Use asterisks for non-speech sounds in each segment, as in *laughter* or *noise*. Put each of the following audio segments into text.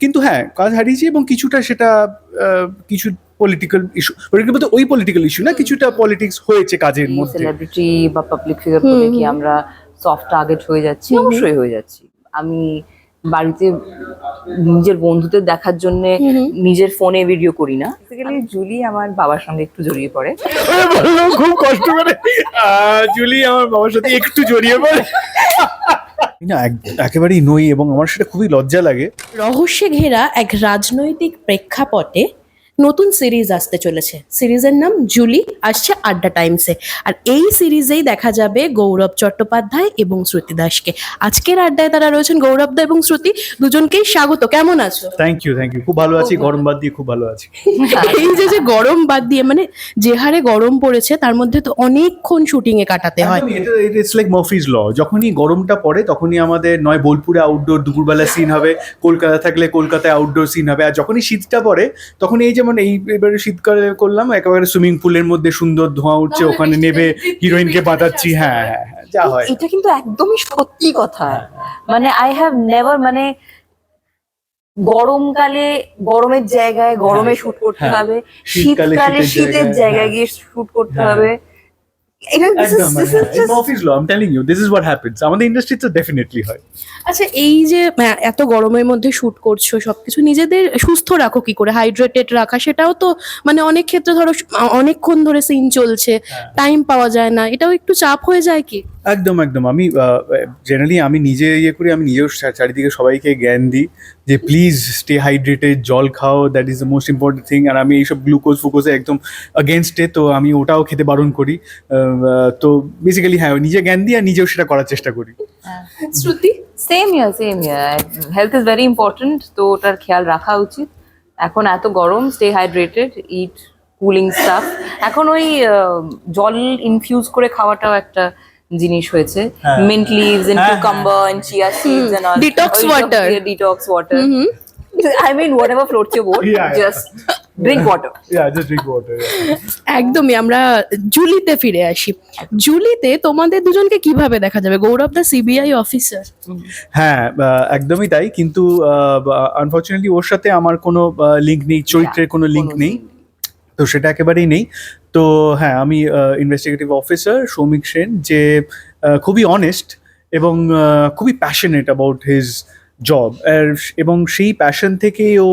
কিন্তু হ্যাঁ কাজ হারিয়েছি এবং কিছুটা সেটা আহ, কিছু পলিটিক্যাল ইস্যু পলিটিক্যাল বলতে ওই পলিটিক্যাল ইস্যু না কিছুটা পলিটিক্স হয়েছে কাজের মধ্যে। সেলিব্রিটি বা পাবলিক ফিগার বলে কি আমরা সফট টার্গেট হয়ে যাচ্ছি। অবশ্যই হয়ে যাচ্ছি। আমি বাড়িতে নিজের বন্ধুদের দেখার জন্য। নিজের ফোনে ভিডিও করি না। বেসিক্যালি জুলি আমার বাবার সঙ্গে একটু জড়িয়ে পড়ে। খুব কষ্ট করে। আহ, জুলি আমার বাবার সাথে একটু জড়িয়ে পড়ে। না, এক- একেবারেই নই এবং আমার সেটা খুবই লজ্জা লাগে। রহস্যে ঘেরা এক রাজনৈতিক প্রেক্ষাপটে নতুন সিরিজ আসতে চলেছে। সিরিজের নাম জুলি আসছে আড্ডা টাইমসে। আর এই সিরিজেই দেখা যাবে গৌরব চট্টোপাধ্যায় এবং শ্রুতি দাসকে। আজকের আড্ডায় তারা রয়েছেন গৌরব দা এবং শ্রুতি। দুজনকেই স্বাগত। কেমন আছো? থ্যাংক ইউ থ্যাংক ইউ খুব ভালো আছি গরম বাদ দিয়ে খুব ভালো আছি। এই যে যে গরম বাদ দিয়ে মানে যে হারে গরম পড়েছে তার মধ্যে তো অনেকক্ষণ শুটিং এ কাটাতে হয়। ইটস লাইক মফিজ ল যখনই গরমটা পড়ে তখনই আমাদের নয় বোলপুরে আউটডোর দুপুরবেলা সিন হবে কলকাতা থাকলে কলকাতায় আউটডোর সিন হবে। আর যখনই শীতটা পড়ে তখন এই যেমন এই এবারে শীতকালে করলাম একেবারে সুইমিং পুলের মধ্যে সুন্দর ধোঁয়া উঠছে ওখানে নেবে হিরোইনকে বাঁধাচ্ছি হ্যাঁ হ্যাঁ হ্যাঁ, যা হয় এটা কিন্তু একদমই সত্যি কথা মানে আই হ্যাভ নেভার মানে গরমকালে গরমের জায়গায় গরমে শুট করতে হ্যাঁ। হবে শীতকালে শীতের জায়গায়, হ্যাঁ। গিয়ে শুট করতে হ্যাঁ। হবে আচ্ছা এই যে এত গরমের মধ্যে শুট করছ সবকিছু নিজেদের সুস্থ রাখো কি করে? হাইড্রেটেড রাখা সেটাও তো মানে অনেক ক্ষেত্রে ধরো অনেকক্ষণ ধরে সিন চলছে টাইম পাওয়া যায় না এটাও একটু চাপ হয়ে যায় কি? একদম একদম। আমি জেনারেলি আমি নিজে ইয়ে করি, আমি নিজেও চারিদিকে সবাইকে জ্ঞান দিই যে প্লিজ স্টে হাইড্রেটেড জল খাও that is the most important thing আর আমি এইসব গ্লুকোজ ফুকোজে একদম অগেনস্টে তো আমি ওটাও খেতে বারণ করি। তো বেসিক্যালি হ্যাঁ নিজে জ্ঞান দিই আর নিজেও সেটা করার চেষ্টা করি। Shruti same year same year health is very important তো ওটার খেয়াল রাখা উচিত। এখন এত গরম stay hydrated eat cooling stuff এখন ওই জল ইনফিউজ করে খাওয়াটাও একটা জিনিস হয়েছে। হ্যাঁ। Mint leaves and cucumber and chia seeds and all Detox water. Detox water I mean whatever floats your boat. Just drink water Yeah, just drink water. একদমই আমরা জুলিতে ফিরে আসি। জুলিতে তোমাদের দুজনকে কীভাবে দেখা যাবে? গৌরব দা সিবিআই অফিসার হ্যাঁ একদমই তাই। কিন্তু আনফর্চুনেটলি ওর সাথে আমার কোনো লিঙ্ক নেই চরিত্রের কোনো লিঙ্ক নেই। তো সেটা একেবারেই নেই। তো হ্যাঁ আমি ইনভেস্টিগেটিভ অফিসার সৌমিক সেন যে খুবই অনেস্ট এবং খুবই প্যাশনেট অ্যাবাউট হিজ জব এবং সেই প্যাশন থেকেই ও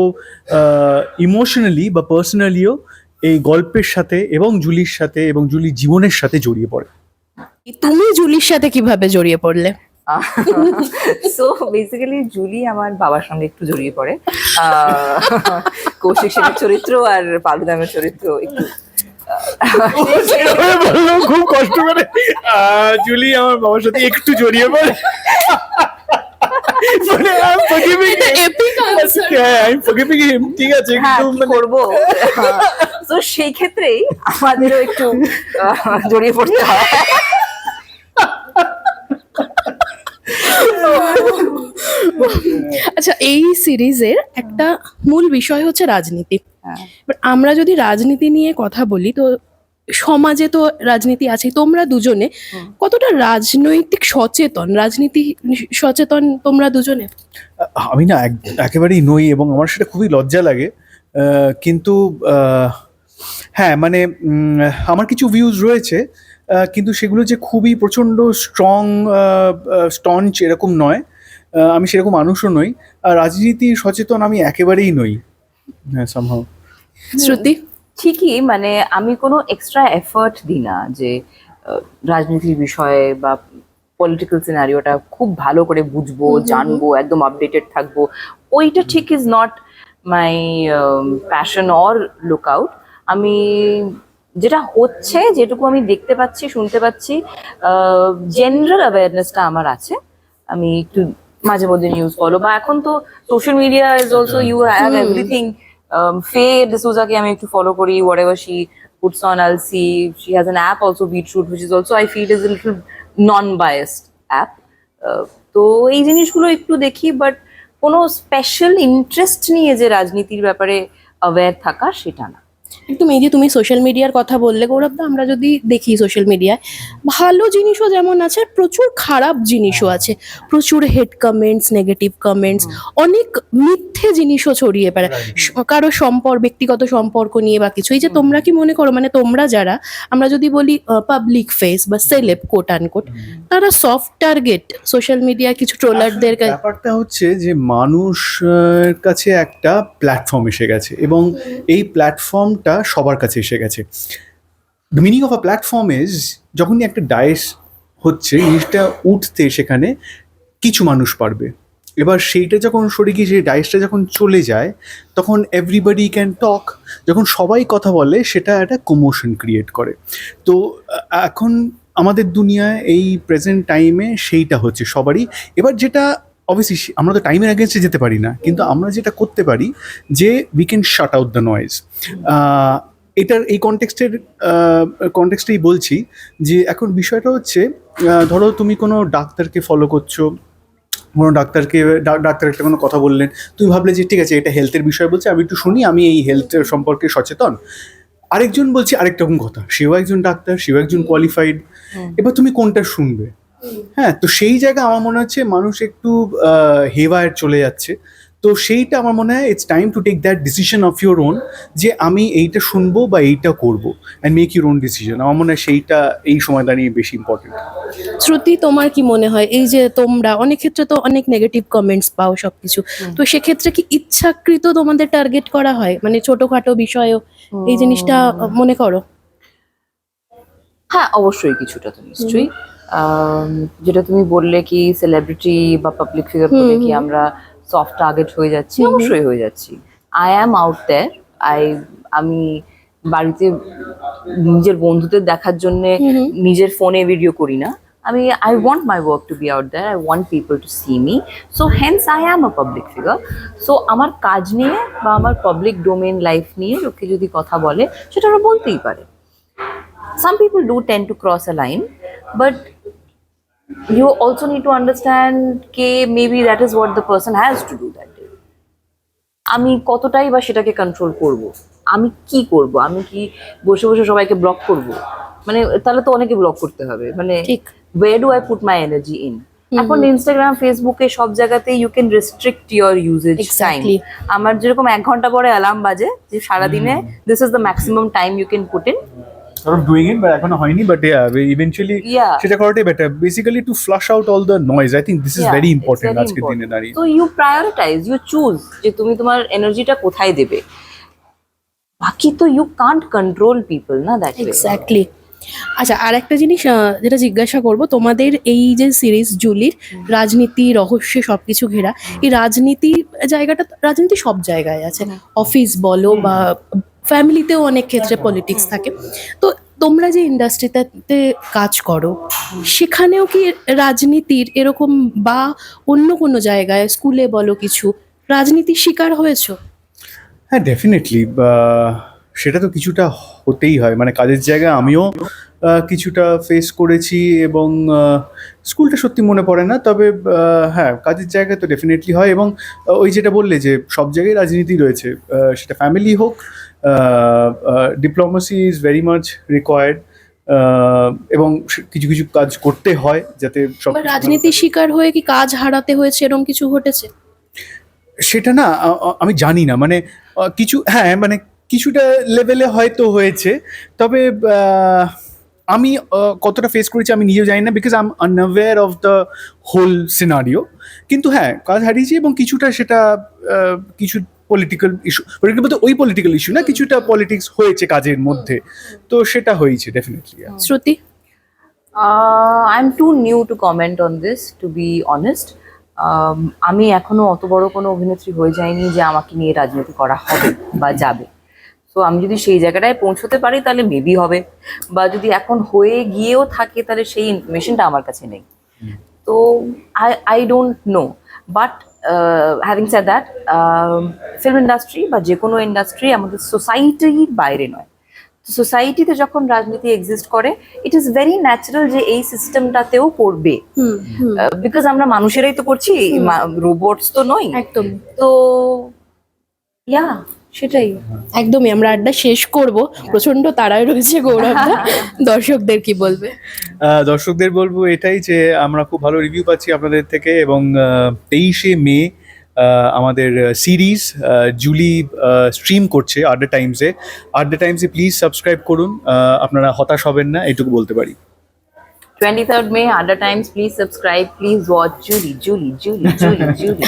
ইমোশনালি বা পার্সোনালিও এই গল্পের সাথে এবং জুলির সাথে এবং জুলির জীবনের সাথে জড়িয়ে পড়ে। তুমি জুলির সাথে কীভাবে জড়িয়ে পড়লে? সো বেসিক্যালি জুলি আমার বাবার সঙ্গে একটু জড়িয়ে পড়ে। কৌশিক সেনের চরিত্র আর পালুদামের চরিত্র একটু খুব কষ্ট করে। জুলি আমার বাবার সাথে একটু জড়িয়ে পড়ে। মানে. হ্যাঁ, forgiving him, ঠিক আছে হ্যাঁ কিন্তু মানে- করব? তো সেই ক্ষেত্রেই আমাদেরও একটু জড়িয়ে পড়তে হয়। আচ্ছা এই সিরিজের একটা মূল বিষয় হচ্ছে রাজনীতি। হ্যাঁ। এবার আমরা যদি রাজনীতি নিয়ে কথা বলি তো সমাজে তো রাজনীতি আছে তোমরা দুজনে কতটা রাজনৈতিক সচেতন? রাজনীতি সচেতন তোমরা দুজনে? আমি না একেবারেই নই এবং আমার সেটা খুবই লজ্জা লাগে। আহ, কিন্তু আহ, হ্যাঁ মানে আমার কিছু ভিউজ রয়েছে। কিন্তু সেগুলো যে খুবই প্রচণ্ড স্ট্রং স্টঞ্চ এরকম নয়। আমি সেরকম মানুষও নই। আর রাজনীতি সচেতন আমি একেবারেই নই। হ্যাঁ সম্ভব শ্রুতি? ঠিকই মানে আমি কোনো এক্সট্রা এফার্ট দিই না যে রাজনীতির বিষয়ে বা পলিটিক্যাল সিনারিওটা খুব ভালো করে বুঝব জানব একদম আপডেটেড থাকব। ওইটা ঠিক is not my passion or look out আমি যেটা হচ্ছে যেটুকু আমি দেখতে পাচ্ছি শুনতে পাচ্ছি জেনারেল অ্যাওয়ারনেসটা আমার আছে। আমি একটু মাঝে মধ্যে নিউজ ফলো বা এখন তো social media is also you have. Everything ফে ডিসোজাকে আমি একটু ফলো করি whatever she puts on I'll see. She has an app also Beetroot which is also I feel is a little non-biased app. Uh, তো এই জিনিসগুলো একটু দেখি বাট কোনো স্পেশাল ইন্টারেস্ট নিয়ে যে রাজনীতির ব্যাপারে অ্যাওয়্যার থাকা সেটা না। একদম এই যে তুমি সোশ্যাল মিডিয়ার কথা বললে গৌরবদা আমরা যদি দেখি সোশ্যাল মিডিয়ায় ভালো জিনিসও যেমন আছে প্রচুর খারাপ জিনিসও আছে। প্রচুর হেড কমেন্টস নেগেটিভ কমেন্টস অনেক মিথ্যে জিনিসও ছড়িয়ে পড়ে। কারও সম্পর্ক ব্যক্তিগত সম্পর্ক নিয়ে বা কিছু এই যে তোমরা কি মনে করো মানে তোমরা যারা আমরা যদি বলি পাবলিক ফেস বা সেলেব কোট আনকোট তারা সফট টার্গেট সোশ্যাল মিডিয়া কিছু ট্রোলারদের কাছে ব্যাপারটা হচ্ছে যে মানুষ কাছে একটা প্ল্যাটফর্ম এসে গেছে এবং এই প্ল্যাটফর্মটা সবার কাছে এসে গেছে। The meaning of a platform is যখনই একটা ডায়েস হচ্ছে, জিনিসটা উঠতে সেখানে কিছু মানুষ পারবে। এবার সেইটা যখন সরে গিয়ে, সেই ডায়েসটা যখন চলে যায়, তখন এভরিবডি ক্যান টক যখন সবাই কথা বলে, সেটা একটা কমোশন ক্রিয়েট করে। তো, এখন আমাদের দুনিয়ায় এই প্রেজেন্ট টাইমে সেইটা হচ্ছে সবারই। এবার যেটা অবভিয়াসলি আমরা তো টাইমের আগেন্সে যেতে পারি না কিন্তু আমরা যেটা করতে পারি যে we can shut out the noise এটার এই কনটেক্সটের কনটেক্সটেই বলছি যে এখন বিষয়টা হচ্ছে ধরো তুমি কোনো ডাক্তারকে ফলো করছ কোনো ডাক্তারকে ডাক্তার একটা কোনো কথা বললেন তুমি ভাবলে যে ঠিক আছে এটা হেলথের বিষয় বলছে আমি একটু শুনি আমি এই হেলথ সম্পর্কে সচেতন। আরেকজন বলছে আরেকটা রকম কথা সেও একজন ডাক্তার সেও একজন কোয়ালিফাইড এবার তুমি কোনটা শুনবে? হ্যাঁ তো সেই জায়গা আমার মনে হচ্ছে মানুষ একটু হেভায় চলে যাচ্ছে। তো সেইটা আমার মনে হয় it's time to take that decision of your own যে আমি এইটা শুনব বা এইটা করব and make your own decision আমার মনে হয় সেইটা এই সময় দাঁড়িয়ে বেশি ইম্পর্টেন্ট শ্রুতি তোমার কি মনে হয়? এই যে তোমরা অনেক ক্ষেত্রে তো অনেক নেগেটিভ কমেন্টস পাও সবকিছু। তো সেক্ষেত্রে কি ইচ্ছাকৃত তোমাদের টার্গেট করা হয়? মানে ছোটখাটো বিষয়েও এই জিনিসটা মনে করো? হ্যাঁ অবশ্যই কিছুটা তো নিশ্চয়ই। যেটা তুমি বললে কি সেলিব্রিটি বা পাবলিক ফিগার বলে কি আমরা সফট টার্গেট হয়ে যাচ্ছি। অবশ্যই হয়ে যাচ্ছি। I am out there I আমি বাড়িতে নিজের বন্ধুদের দেখার জন্য। নিজের ফোনে ভিডিও করি না। আমি I want my work to be out there I want people to see me so hence I am a public figure so আমার কাজ নিয়ে বা আমার পাবলিক ডোমেন লাইফ নিয়ে লোকে যদি কথা বলে সেটা ওরা বলতেই পারে। Some people do tend to cross a line but you also need to understand ke maybe that is what the person has to do that day. আমি কতটাই বা সেটাকে কন্ট্রোল করব? আমি কি করব? আমি কি বসে বসে সবাইকে ব্লক করব? মানে তাহলে তো অনেকে ব্লক করতে হবে। মানে ঠিক। Where do I put my energy in এখন ইনস্টাগ্রাম ফেসবুকে সব জায়গাতে you can restrict your usage time Exactly. আমার যেরকম এক ঘণ্টা পরে অ্যালার্ম বাজে যে সারাদিনে this is the maximum time you can put in sort of doing it, but এখনও হয়নি বাট ইভেন্চুয়ালি Yeah. সেটা করাটাই better basically to flush out all the noise I think this is very important আজকের দিনে দাঁড়িয়ে। তো you prioritise you choose যে তুমি তোমার এনার্জিটা কোথায় দেবে। বাকি তো ইউ কান্ট কন্ট্রোল পিপল না দ্যাট এক্স্যাক্টলি আচ্ছা আর একটা জিনিস আহ, যেটা জিজ্ঞাসা করব তোমাদের এই যে সিরিজ জুলির রাজনীতি রহস্যে সবকিছু ঘেরা এই রাজনীতি জায়গাটা রাজনীতি সব জায়গায় আছে। অফিস বলো বা ফ্যামিলিতেও অনেক ক্ষেত্রে পলিটিক্স থাকে। তো তোমরা যে ইন্ডাস্ট্রিতে কাজ করো সেখানেও কি রাজনীতির এরকম বা অন্য কোনো জায়গায় স্কুলে বলো কিছু রাজনীতির শিকার হয়েছো? হ্যাঁ ডেফিনেটলি সেটা তো কিছুটা হতেই হয়। মানে কাজের জায়গায় আমিও কিছুটা ফেস করেছি এবং স্কুলটা সত্যি মনে পড়ে না। তবে হ্যাঁ কাজের জায়গায় তো ডেফিনেটলি হয় এবং ওই যেটা বললে যে সব জায়গায় রাজনীতি রয়েছে। সেটা ফ্যামিলি হোক diplomacy is very much required এবং কিছু কিছু কাজ করতে হয় যাতে সব রাজনীতির শিকার হয়ে কি কাজ হারাতে হয়েছে এরকম কিছু ঘটেছে? সেটা না আমি জানি না। মানে কিছু হ্যাঁ মানে কিছুটা লেভেলে হয়তো হয়েছে। তবে আমি কতটা ফেস করেছি আমি নিজেও জানি না because I am of the whole scenario কিন্তু হ্যাঁ কাজ হারিয়েছি এবং কিছুটা সেটা কিছু পলিটিক্যাল ইস্যু পলিটিক্যাল বলতে ওই পলিটিক্যাল ইস্যু না কিছুটা পলিটিক্স হয়েছে কাজের মধ্যে। তো সেটা হয়েছে definitely Shruti? I am too new to comment on this to be honest আমি এখনও অত বড় কোনো অভিনেত্রী হয়ে যায়নি যে আমাকে নিয়ে রাজনীতি করা হবে বা যাবে। তো আমি যদি সেই জায়গাটায় পৌঁছতে পারি তাহলে মেবি হবে। বা যদি এখন হয়ে গিয়েও থাকে তাহলে সেই ইনফরমেশনটা আমার কাছে নেই। তো I I don't know but having say that film industry বা যে কোনো ইন্ডাস্ট্রি আমাদের সোসাইটির বাইরে নয়। সোসাইটিতে যখন রাজনীতি এক্সিস্ট করে ইট ইজ ভেরি ন্যাচারাল যে এই সিস্টেমটাতেও করবে বিকজ আমরা মানুষেরাই তো করছি রোবটস তো নই। একদম। তো ইয়া সেটাই একদমই আমরা আড্ডা শেষ করব প্রচণ্ড তাড়ায় রয়েছে গৌরবদা *laughs* দর্শকদের কি বলবে দর্শকদের বলব এটাই যে আমরা খুব ভালো রিভিউ পাচ্ছি আপনাদের থেকে এবং তেইশে মে আমাদের সিরিজ জুলি স্ট্রিম করছে আড্ডা টাইমসে আড্ডা টাইমসে প্লিজ সাবস্ক্রাইব করুন আপনারা হতাশ হবেন না এটুকু বলতে পারি 23rd May, Adda Times. Please subscribe. Please watch Julie, Julie, Julie, Julie, Julie.